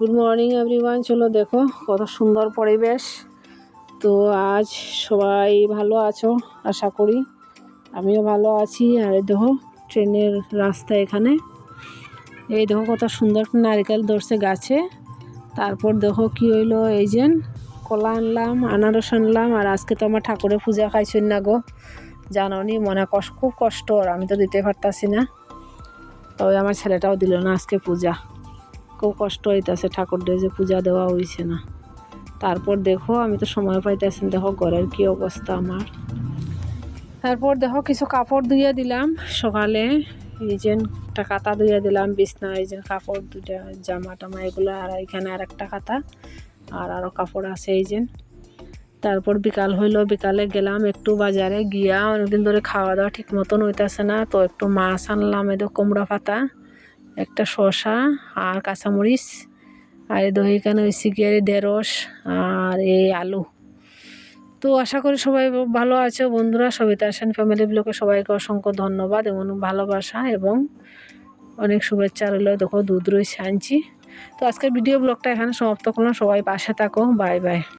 Good morning everyone চলো দেখো, কত সুন্দর পরিবেশ। তো আজ সবাই ভালো আছো? আশা করি আমিও ভালো আছি। আর দেখো, ট্রেনের রাস্তা এখানে। এই দেখো, কত সুন্দর নারকেল ধরছে গাছে। তারপর দেখো কি হইল, এই যে কলা আনলাম, আনারস আনলাম। আর আজকে তো আমার ঠাকুরের পূজা খাইছেন না গো। জানো মনে কষ্ট খুব কষ্ট। আমি তো দিতে পারতাছি না। তবে আমার ছেলেটাও দিল না আজকে পূজা। খুব কষ্ট হইতেছে ঠাকুরদের যে পূজা দেওয়া হয়েছে না। তারপর দেখো, আমি তো সময় পাইতেছি দেখো ঘরের কি অবস্থা আমার। তারপর দেখো কিছু কাপড় ধুয়ে দিলাম। সকালে এই যে একটা কাতা ধুয়ে দিলাম, বিছনা, এই যে কাপড় দুটা জামা টামা, এগুলো, আর এখানে আর একটা কাতা আর আরও কাপড় আছে এই যে। তারপর বিকাল হইল, বিকালে গেলাম একটু বাজারে, গিয়া অনেকদিন ধরে খাওয়া দাওয়া ঠিক মতন হইতেছে না, তো একটু মাছ আনলাম এদের কুমড়া পাতা। একটা শসা আর কাঁচামরিচ, আর দহি এখানে হয়েছে গিয়ে ঢেঁড়স আর এই আলু। তো আশা করি সবাই ভালো আছে বন্ধুরা, সবিতা আসেন ফ্যামিলি ব্লকে সবাইকে অসংখ্য ধন্যবাদ এবং ভালোবাসা এবং অনেক শুভেচ্ছা রইল। দেখো দুধ রয়েছে আনছি। তো আজকের ভিডিও ব্লগটা এখানে সমাপ্ত করলাম। সবাই পাশে থাকো। Bye bye